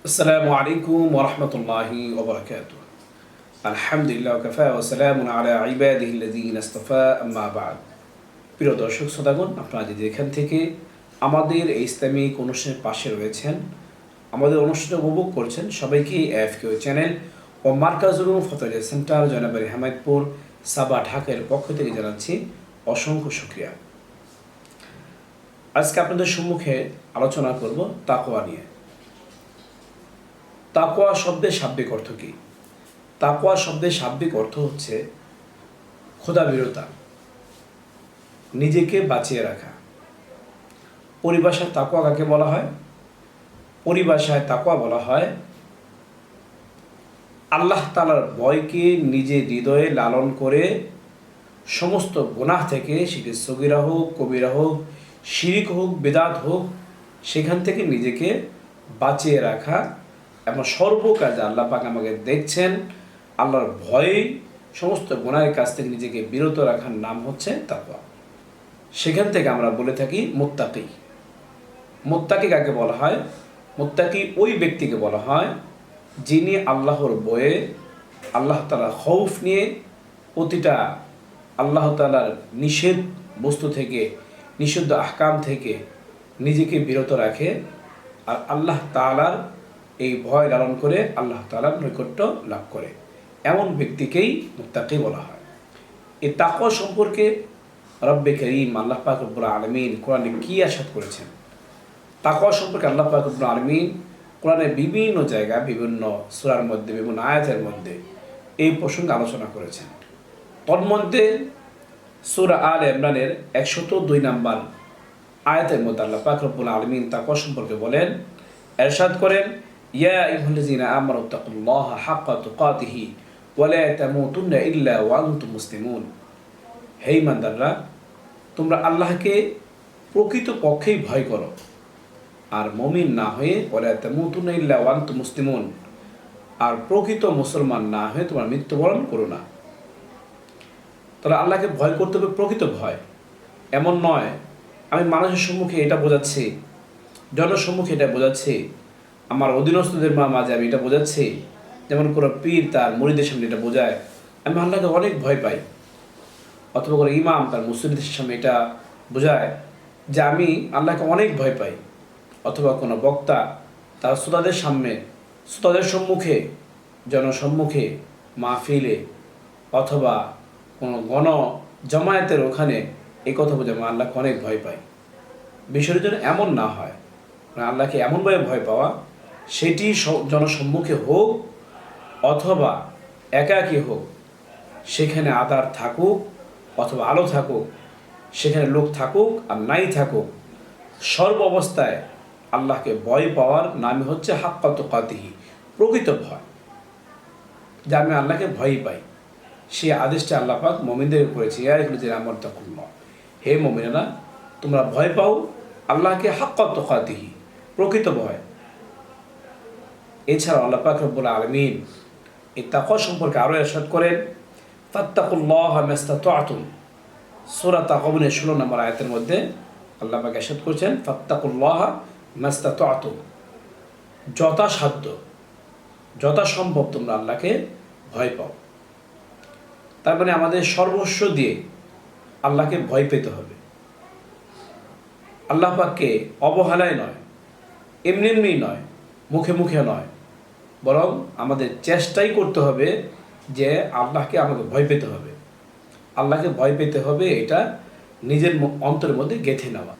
السلام عليكم ورحمة الله وبركاته الحمد لله وكفى وسلام على عباده الذين اصطفى أما بعد প্রিয় দর্শক শ্রোতাগণ আপনারা যদি এখান থেকে আমাদের এই ইসলামিক অনুষ্ঠানের পাশে রয়েছেন আমাদের অনুষ্ঠানে উপভোগ করছেন সবাইকে এফ কিউ চ্যানেল ও মার্কাজুল ফতোয়া সেন্টার জয়নাবাড়ি হামায়তপুর সাবা ঢাকার পক্ষ থেকে জানাচ্ছি অসংখ্য শুক্রিয়া আজকে আপনাদের সম্মুখে আলোচনা করব তাকোয়া নিয়ে তাকোয়া শব্দের শাব্দিক অর্থ কি? তাকোয়া শব্দের শাব্দিক অর্থ হচ্ছে খোদা বিরতা নিজেকে বাঁচিয়ে রাখা। পরিভাষায় তাকোয়া কাকে বলা হয়? পরিভাষায় তাকোয়া বলা হয় আল্লাহ তালার ভয়কে নিজে হৃদয়ে লালন করে সমস্ত গুনাহ থেকে সেটি সগিরা হোক, কবিরা হোক, শিরিক হোক, বেদাত হোক, সেখান থেকে নিজেকে বাঁচিয়ে রাখা এবং সর্বকাজে আল্লাহ পাক আমাকে দেখছেন, আল্লাহর ভয়ে সমস্ত গুণায়ের কাছ থেকে নিজেকে বিরত রাখার নাম হচ্ছে তাকওয়া। সেখান থেকে আমরা বলে থাকি মোত্তাকি। মোত্তাকি কাকে বলা হয়? মোত্তাকি ওই ব্যক্তিকে বলা হয় যিনি আল্লাহর বয়ে আল্লাহ তালা খৌফ নিয়ে প্রতিটা আল্লাহ তালার নিষেধ বস্তু থেকে, নিষিদ্ধ আহকাম থেকে নিজেকে বিরত রাখে আর আল্লাহ তালার এই ভয় লালন করে আল্লাহ তালার নৈকট্য লাভ করে। এমন ব্যক্তিকেই মুত্তাকি বলা হয়। এই তাকওয়া সম্পর্কে রব্বে করিম আল্লাহ পাক রব্বুল আলমিন কোরআনে কী আসাদ করেছেন? তাকওয়া সম্পর্কে আল্লাহ পাক রব্বুল আলমিন কোরআনের বিভিন্ন জায়গায় বিভিন্ন সুরার মধ্যে, বিভিন্ন আয়াতের মধ্যে এই প্রসঙ্গে আলোচনা করেছেন। তন্মধ্যে সুরা আল ইমরানের একশত দুই নাম্বার আয়াতের মধ্যে আল্লাহ পাক রব্বুল আলমিন তাকওয়া সম্পর্কে বলেন, এরশাদ করেন ইয়া আইয়ুহাল্লাযীনা আমানু তাকুল্লাহা হাক্কা তুকাতিহি ওয়া লা তামুতুন্না ইল্লা ওয়া আনতুম মুসলিমুন হে ইমানদাররা তোমরা আল্লাহকে প্রকৃত পক্ষেই ভয় করো। আর মমিন না হয়ে ওলা তামুতুন্না ইল্লা ওয়া আনতুম মুসলিমুন। আর প্রকৃত মুসলমান না হয়ে তোমার মৃত্যুবরণ করো না। তাহলে আল্লাহকে ভয় করতে হবে প্রকৃত ভয়। এমন নয়, আমি মানুষের সম্মুখে এটা বোঝাচ্ছি, জনসম্মুখে এটা বোঝাচ্ছি আমার অধীনস্থদের মা মাঝে আমি এটা বোঝাচ্ছি। যেমন কোনো পীর তার মরিদের সামনে এটা বোঝায়। আমি আল্লাহকে অনেক ভয় পাই। অথবা কোনো ইমাম তার মুসলিমদের সামনে এটা বোঝায় যে আমি আল্লাহকে অনেক ভয় পাই। অথবা কোনো বক্তা তার শ্রোতাদের সামনে, শ্রোতাদের সম্মুখে, জনসম্মুখে মাহফিলে অথবা কোনো গণ জমায়েতের ওখানে এই কথা বোঝে আমি আল্লাহকে অনেক ভয় পাই। বিষয়টি যেন এমন না হয়। আল্লাহকে এমনভাবে ভয় পাওয়া সেটি জনসম্মুখে হোক অথবা একাকী হোক, সেখানে আদার থাকুক অথবা আলো থাকুক, সেখানে লোক থাকুক আর নাই থাকুক, সর্ব অবস্থায় আল্লাহকে ভয় পাওয়ার নামই হচ্ছে হাক্কাত কাতিহি প্রকৃত ভয়। যে আমি আল্লাহকে ভয়ই পাই সেই আদেশটা আল্লাহ পাক মমিনদের করেছে ইয়ারগুলো যে আমার তখন হে মমিনেরা, তোমরা ভয় পাও আল্লাহকে হাক্কাত কাতিহি প্রকৃত ভয়। এছাড়া আল্লাহ পাক রব্বুল আলমিন এই তাকওয়া সম্পর্কে আরও এরশাদ করেন, ফাত্তাকুল্লাহ মাস্তাতুম সূরা তাকাবুনের ষোলো নম্বর আয়াতের মধ্যে আল্লাহ পাক এরশাদ করেছেন, ফাত্তাকুল্লাহ মাস্তাতুম যথাসাধ্য, যথাসম্ভব তোমরা আল্লাহকে ভয় পাও। তার মানে আমাদের সর্বস্ব দিয়ে আল্লাহকে ভয় পেতে হবে। আল্লাহ পাককে অবহেলায় নয়, এমনি এমনি নয়, মুখে মুখে নয় বরং আমাদের চেষ্টাই করতে হবে যে আল্লাহকে আমাকে ভয় পেতে হবে। আল্লাহকে ভয় পেতে হবে এটা নিজের অন্তরের মধ্যে গেঁথে নেওয়া।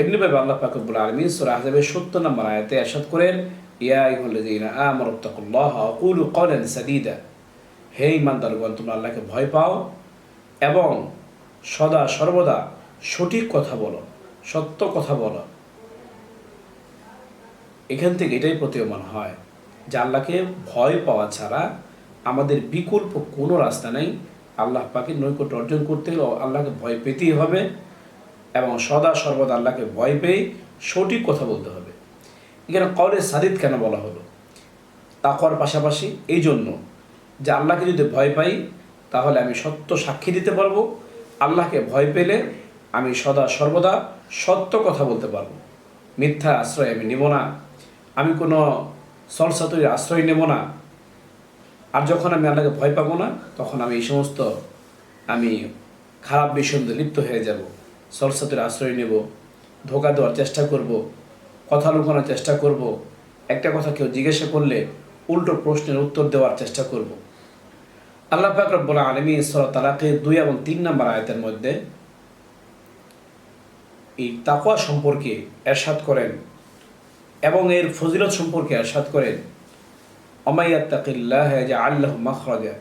এমনিভাবে আল্লাহ পাকবুল আলমিন সুরা সত্তর নম্বর আয়াতে আসাদ করেন সাদীদা। হে ইমানদারগণ তোমরা আল্লাহকে ভয় পাও এবং সদা সর্বদা সঠিক কথা বলো, সত্য কথা বলো। এখান থেকে এটাই প্রতীয়মান হয়। যে আল্লাহকে ভয় পাওয়া ছাড়া আমাদের বিকল্প কোনো রাস্তা নেই। আল্লাহ পাকে নৈকট্য অর্জন করতে গেলে আল্লাহকে ভয় পেতেই হবে এবং সদা সর্বদা আল্লাহকে ভয় পেয়ে সঠিক কথা বলতে হবে। এখানে কলে সাদিদ কেন বলা হলো? তা তাকওয়ার পাশাপাশি এই জন্য যে আল্লাহকে যদি ভয় পাই, তাহলে আমি সত্য সাক্ষী দিতে পারব। আল্লাহকে ভয় পেলে আমি সদা সর্বদা সত্য কথা বলতে পারব। মিথ্যা আশ্রয় আমি নিব না। আমি কোনো সলসাতুরির আশ্রয় নেব না। আর যখন আমি আল্লাহকে ভয় পাবো না, তখন আমি এই সমস্ত আমি খারাপ বিষয় লিপ্ত হয়ে যাব। সলসাতুর আশ্রয় নেব, ধোকা দেওয়ার চেষ্টা করব, কথা লুকানোর চেষ্টা করব, একটা কথা কেউ জিজ্ঞাসা করলে উল্টো প্রশ্নের উত্তর দেওয়ার চেষ্টা করব। আল্লাহ পাক রব্বুল আলমী সর তালাকে দুই এবং তিন নম্বর আয়তের মধ্যে এই তাকওয়া সম্পর্কে এরশাদ করেন। এবং এর ফজিলত সম্পর্কে এরশাদ করেন অমাইয়াত্তাকিল্লাহ যে আল্লাহ মখরাজা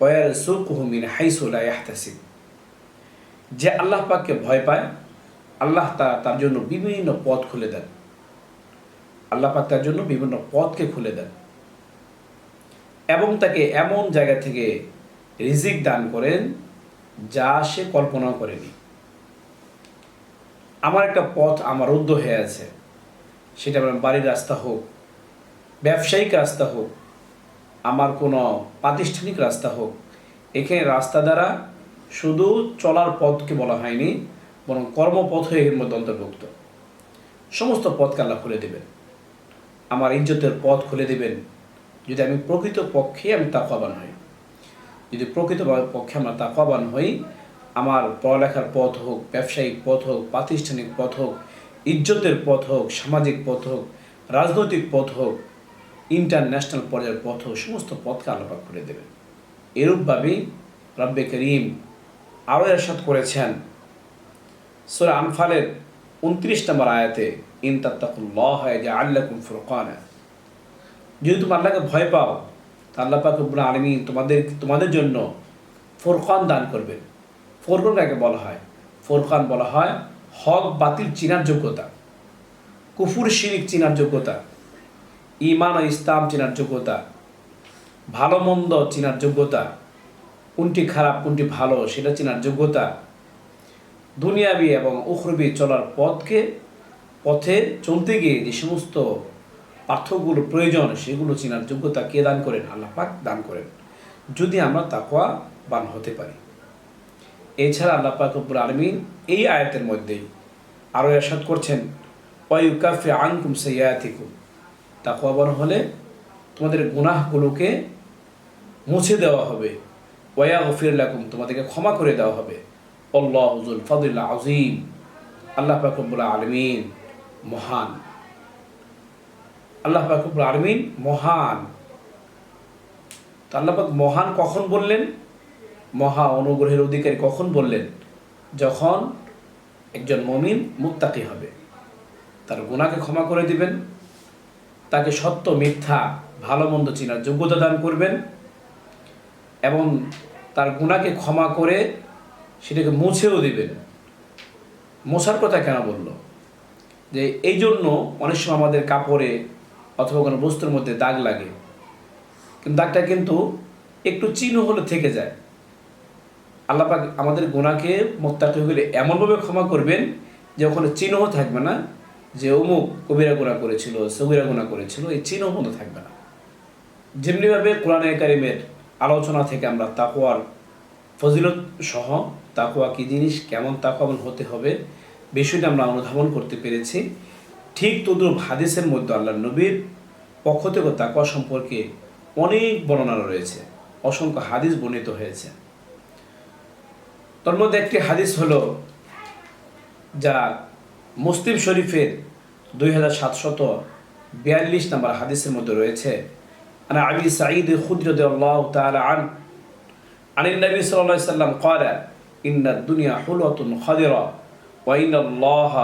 ওয়ার সুকুহু মিন হাইসুলা ইয়াহতাসিব। যে আল্লাহ পাককে ভয় পায়, আল্লাহ তা তার জন্য বিভিন্ন পথ খুলে দেন। আল্লাহ পাক তার জন্য বিভিন্ন পথকে খুলে দেন এবং তাকে এমন জায়গা থেকে রিজিক দান করেন যা সে কল্পনাও করেনি। আমার একটা পথ আমার রুদ্ধ হয়ে আছে। সেটা আমার বাড়ির রাস্তা হোক, ব্যবসায়িক রাস্তা হোক, আমার কোনো প্রাতিষ্ঠানিক রাস্তা হোক, এখানে রাস্তা দ্বারা শুধু চলার পথকে বলা হয়নি, বরং কর্মপথ হয়ে এর মধ্যে অন্তর্ভুক্ত। সমস্ত পথকে আল্লাহ খুলে দেবেন। আমার ইজ্জতের পথ খুলে দেবেন। যদি আমি প্রকৃত পক্ষে আমি তাকওয়াবান হই, যদি প্রকৃত পক্ষে আমরা তাকওয়াবান হই, আমার পড়ালেখার পথ হোক, ব্যবসায়িক পথ হোক, প্রাতিষ্ঠানিক পথ হোক ইজ্জতের পথ হোক, সামাজিক পথ হোক, রাজনৈতিক পথ হোক ইন্টারন্যাশনাল পর্যায়ের পথ হোক, সমস্ত পথকে আলোপাক করে দেবেন এরূপভাবেই রব্বে করিম আরও এরশাদ করেছেন। সোরা আনফালের উনত্রিশ নম্বর আয়াতে, ইন তাত্তাকুল্লাহ হয় যে আল্লাকুম ফুরকানা। যদি তুমি আল্লাহকে ভয় পাও, তা আল্লাহ পাক রব্বুল আলমী তোমাদের তোমাদের জন্য ফোরকান দান করবেন। ফোরকান কাকে বলা হয়, ফোরকান বলা হয় হক বাতিল চিনার যোগ্যতা, কুফুর শিরিক চিনার যোগ্যতা ইমান ও ইসলাম চেনার যোগ্যতা, ভালো মন্দ চেনার যোগ্যতা, কোনটি খারাপ, কোনটি ভালো সেটা চেনার যোগ্যতা, দুনিয়াবি এবং উখরবি চলার পথকে, পথে চলতে গিয়ে যে সমস্ত পার্থক্যগুলো প্রয়োজন সেগুলো চেনার যোগ্যতা কে দান করেন? আল্লাহ পাক দান করেন। যদি আমরা তাকোয়া বান হতে পারি। এছাড়া আল্লাহ পাক রব্বুল আলমিন এই আয়াতের মধ্যেই আরও এরশাদ করছেন ওয়াইকাফে আনকুম সৈয়াতিকুম তাকওয়াবান হলে তোমাদের গুনাহগুলোকে মুছে দেওয়া হবে, ওয়া গফির লাকুম তোমাদেরকে ক্ষমা করে দেওয়া হবে, আল্লাহ হুজুল ফদুল্লাহ আজিম আল্লাহ পাকবুল আলমিন মহান। আল্লাহ পাকবুল আলমিন মহান। তো আল্লাহ মহান কখন বললেন? মহা অনুগ্রহের অধিকারী কখন বললেন? যখন একজন মমিন মুত্তাকি হবে। তার গুণাকে ক্ষমা করে দিবেন। তাকে সত্য, মিথ্যা, ভালো, মন্দ চিনার যোগ্যতা দান করবেন। এবং তার গুণাকে ক্ষমা করে সেটাকে মুছেও দিবেন। মোছার কথা কেন বলল? যে এই জন্য অনেক সময় আমাদের কাপড়ে অথবা কোনো বস্তুর মধ্যে দাগ লাগে। কিন্তু দাগটা কিন্তু একটু চিহ্ন হলে থেকে যায়। আল্লাপাক আমাদের গুণাকে মোত্তাকি হলে এমনভাবে ক্ষমা করবেন যে ওখানে চিহ্ন থাকবে না, যে অমুক কবিরা গুণা করেছিল সবিরা গুণা করেছিল, এই চিহ্ন মতো থাকবে না। যেমনিভাবে কোরআনে কারিমের আলোচনা থেকে আমরা তাকোয়ার ফজিলত সহ তাকোয়া কী জিনিস, কেমন তাকওয়ান হতে হবে, বিষয়টা আমরা অনুধাবন করতে পেরেছি। ঠিক তদ্রুপ হাদিসের মধ্যে আল্লাহ নবীর পক্ষ থেকে তাকওয়া সম্পর্কে অনেক বর্ণনা রয়েছে, অসংখ্য হাদিস বর্ণিত হয়েছে। তন্মধ্যে একটি হাদিস হল যা মুসলিম শরীফের দুই হাজার সাতশত বিয়াল্লিশ নম্বর হাদিসের মধ্যে রয়েছে। আনা আবি সাঈদ খুদ্রদ আল্লাহ তাআলা আন, আনিল নবী সাল্লাল্লাহু আলাইহি সাল্লাম ক্বালা, ইন্না দুনিয়া হুলাতুন খাদিরা ওয়া ইন্না আল্লাহ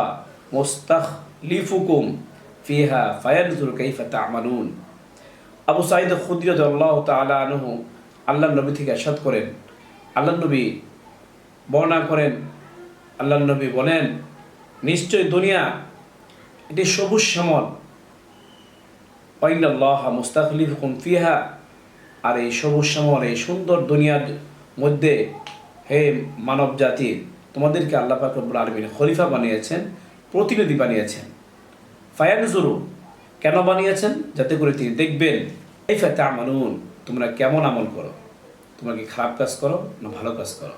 মুস্তাখলিফুকুম ফিহা ফায়ানজুর কাইফা তা'মালুন। আবু সাঈদ খুদ্রদ আল্লাহ তাআলা আনহু আল্লাহর নবী থেকে আশাদ করেন। আল্লাহর নবী বর্ণনা করেন। আল্লাহ নবী বলেন, নিশ্চয় দুনিয়া এটি সবুজ শ্যামল। ওয়াইনাল্লাহ মুস্তাকলিফ ফিহা। আর এই সবুজ শ্যামল, এই সুন্দর দুনিয়ার মধ্যে, হে মানব জাতি তোমাদেরকে আল্লাহ পাকবুল আলমিন খলিফা বানিয়েছেন, প্রতিনিধি বানিয়েছেন। ফায়ানজুরু, কেন বানিয়েছেন? যাতে করে তিনি দেখবেন এই ফেতে আমানুন তোমরা কেমন আমল করো? তোমরা কি খারাপ কাজ করো না ভালো কাজ করো?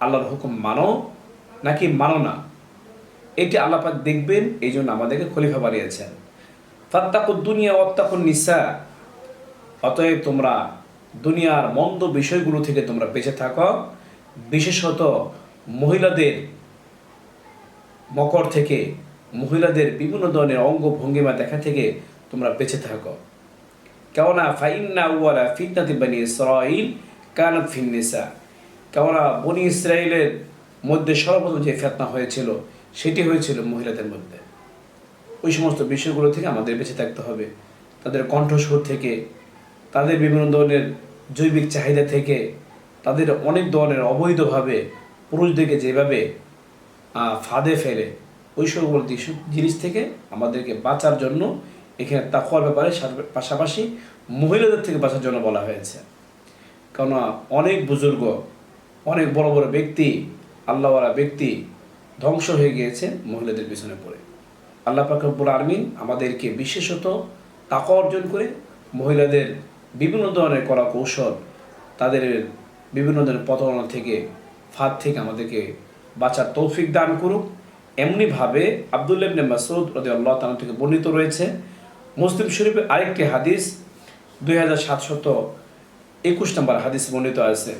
আল্লাহর হুকুম মানো নাকি মানো না? এটি আল্লাপাক দেখবেন এই জন্য আমাদেরকে খলিফা বানিয়েছেন। ফাত্তাকুদ দুনিয়া অত্তাকুন নিসা, অতএব তোমরা দুনিয়ার মন্দ বিষয়গুলো থেকে তোমরা বেঁচে থাকো। বিশেষত মহিলাদের মকর থেকে, মহিলাদের বিভিন্ন ধরনের অঙ্গ ভঙ্গিমা দেখা থেকে তোমরা বেঁচে থাকো। কেননা ফাইন্না ওয়ালা ফিতনাতি বানি ইসরাইল কানাত ফিন্নিসা কেননা বনি ইসরায়েলের মধ্যে সর্বপ্রথম যে ফেতনা হয়েছিল, সেটি হয়েছিল মহিলাদের মধ্যে। ওই সমস্ত বিষয়গুলো থেকে আমাদের বেঁচে থাকতে হবে। তাদের কণ্ঠস্বর থেকে, তাদের বিভিন্ন ধরনের জৈবিক চাহিদা থেকে, তাদের অনেক ধরনের অবৈধভাবে পুরুষদেরকে যেভাবে ফাঁদে ফেলে, ওই সকল জিনিস থেকে আমাদেরকে বাঁচার জন্য এখানে তাকওয়ার ব্যাপারে পাশাপাশি মহিলাদের থেকে বাঁচার জন্য বলা হয়েছে। কেননা অনেক বুজুর্গ অনেক বড় বড় ব্যক্তি, আল্লাহওয়ালা ব্যক্তি ধ্বংস হয়ে গিয়েছে মহিলাদের পিছনে পড়ে। আল্লাহ পাকবুল আরমিন আমাদেরকে বিশেষত তাকা অর্জন করে মহিলাদের বিভিন্ন ধরনের কলা কৌশল, তাদের বিভিন্ন ধরনের প্রতারণা থেকে, ফাঁদ থেকে আমাদেরকে বাঁচার তৌফিক দান করুক। এমনিভাবে আবদুল্লাহ ইবনে মাসুদ রদি আল্লাহ তালা থেকে বর্ণিত রয়েছে, মুসলিম শরীফের আরেকটি হাদিস, দুই হাজার সাতশত একুশ নম্বর হাদিস বর্ণিত আছে।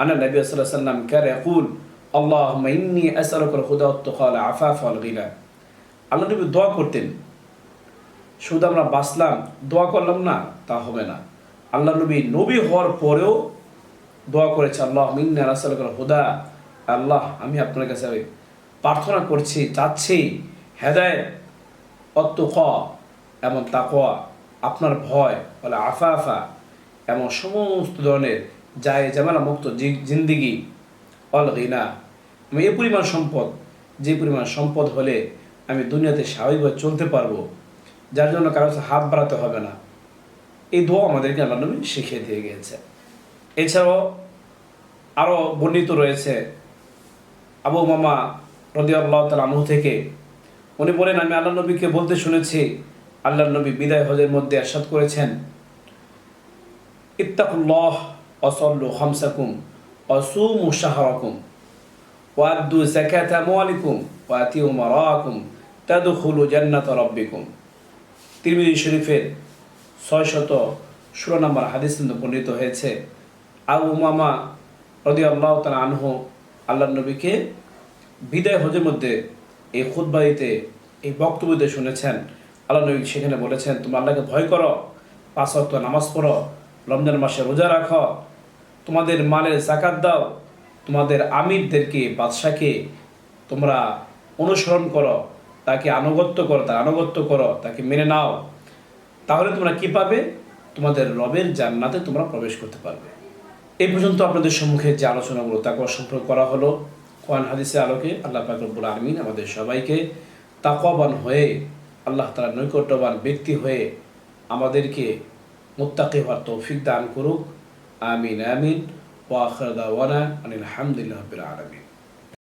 আনা নবী আলাইহি সাল্লাম কার ইয়াকুল, আল্লাহুম্মা ইন্নী আসআলুকাল হুদা ওয়াত তুকা ওয়াল আফাফ ওয়াল গিনা আল্লাহ নবী দোয়া করতেন। শুধু আমরা বাঁচলাম, দোয়া করলাম না, তা হবে না। আল্লাহ নবী নবী হওয়ার পরেও দোয়া করেছে আল্লাহ মিন্না রাসালুকাল হুদা। আল্লাহ, আমি আপনার কাছে প্রার্থনা করছি, চাচ্ছি, হেদায়ত অত্তুক এমন তাকোয়া আপনার ভয় বলে আফা আফা এমন সমস্ত ধরনের যায় জামালা মুক্ত জিন্দিগি, অল গিনা। আমি এ পরিমাণ সম্পদ, যে পরিমাণ সম্পদ হলে আমি দুনিয়াতে স্বাভাবিকভাবে চলতে পারব, যার জন্য কারও হাত বাড়াতে হবে না। এই দোয়া আমাদেরকে আল্লাহ নবী শিখিয়ে দিয়ে গিয়েছে। এছাড়াও আরও বর্ণিত রয়েছে, আবু মামা রদি আল্লাহ তাল থেকে। উনি বলেন, আমি আল্লাহ নবীকে বলতে শুনেছি, আল্লাহ নবী বিদায় হজের মধ্যে এরশাদ করেছেন। ইত্তাকুল্লাহ অসল্লু হামসাকুম অসুমু শাহরাকুম ওয়াদ্দু জাকাত আমওয়ালিকুম ওয়াতিউ মারাকুম তাদখুলু জান্নাত রাব্বিকুম তিরমিজি শরীফের ছয় শত ষোলো নম্বর হাদিস কিন্তু বর্ণিত হয়েছে। আবু মামা রদি আল্লাহ তালা আনহু আল্লাহ নবীকে বিদায় হজের মধ্যে এই খুদ্বাইতে এই বক্তব্যতে শুনেছেন। আল্লাহ নবী সেখানে বলেছেন তুমি আল্লাহকে ভয় করো, পাঁচ ওয়াক্ত নামাজ পড়ো রমজান মাসে রোজা রাখো। তোমাদের মালের জাকাত দাও। তোমাদের আমিরদেরকে, বাদশাকে তোমরা অনুসরণ করো, তাকে আনুগত্য করো, তার আনুগত্য করো, তাকে মেনে নাও। তাহলে তোমরা কি পাবে? তোমাদের রবের জান্নাতে তোমরা প্রবেশ করতে পারবে। এই পর্যন্ত আপনাদের সম্মুখে যে আলোচনাগুলো তাকে সম্পর্ক করা হলো। কোয়ান হাদিসের আলোকে আল্লাহ পাক রব্বুল আলমিন আমাদের সবাইকে তাকওয়াবান হয়ে, আল্লাহ তাআলার নৈকট্যবান ব্যক্তি হয়ে আমাদেরকে মুত্তাকি হওয়ার তৌফিক দান করুক আমিন আমিন ওয়া আখির দাওয়ানা আনিল হামদুলিল্লাহি রাব্বিল আলামিন